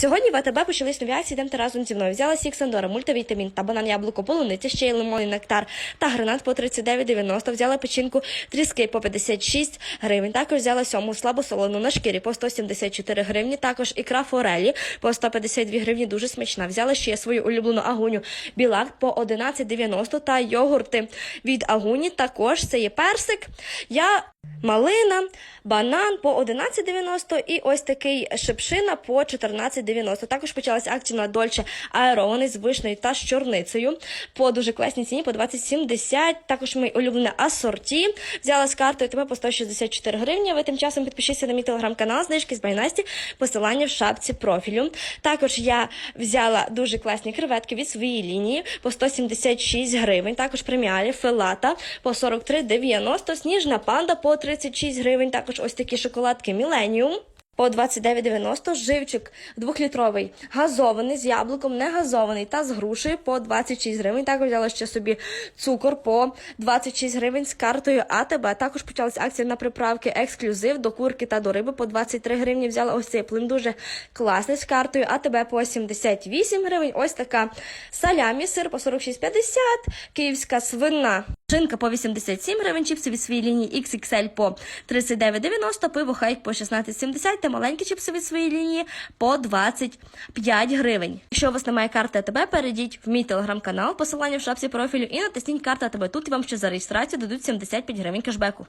Сьогодні в АТБ почались нові акції, йдемте разом зі мною. Взяла сік Сандора, мультивітамін та банан яблуко полуниця, ще й лимонний нектар та гранат по 39,90. Взяла печінку тріски по 56 гривень. Також взяла сьому слабосолену на шкірі по 174 гривні. Також ікра форелі по 152 гривні. Дуже смачна. Взяла ще свою улюблену агуню білак по 11,90 та йогурти від агуні. Також це є персик. Я Малина, банан по 11,90 і ось такий шипшина по 14,90. Також почалась акція на Дольче аерований з вишнею та з чорницею по дуже класній ціні по 20,70. Також мій улюблене асорті. Взяла з картою тебе по 164 гривні. Ви тим часом підпишіться на мій телеграм-канал, знижки з Байнасті, посилання в шапці профілю. Також я взяла дуже класні креветки від своєї лінії по 176 гривень. Також преміалі фелата по 43,90. Сніжна панда по 36 гривень. Також ось такі шоколадки Міленіум. По 29,90 живчик двохлітровий, газований з яблуком, не газований та з грушею по 26 гривень. Також взяла ще собі цукор по 26 гривень з картою АТБ. Також почалась акція на приправки ексклюзив до курки та до риби по 23 гривні. Взяла ось цей плин дуже класний з картою АТБ по 78 гривень. Ось така салямі, сир по 46,50, київська свина. Шинка по 87 гривень, чіпси від своєї лінії XXL по 39,90, пиво хайк по 16,70 та маленькі чіпси від своєї лінії по 25 гривень. Якщо у вас немає карти АТБ, перейдіть в мій телеграм-канал, посилання в шапці профілю і натисніть карту АТБ. Тут вам ще за реєстрацію дадуть 75 гривень кешбеку.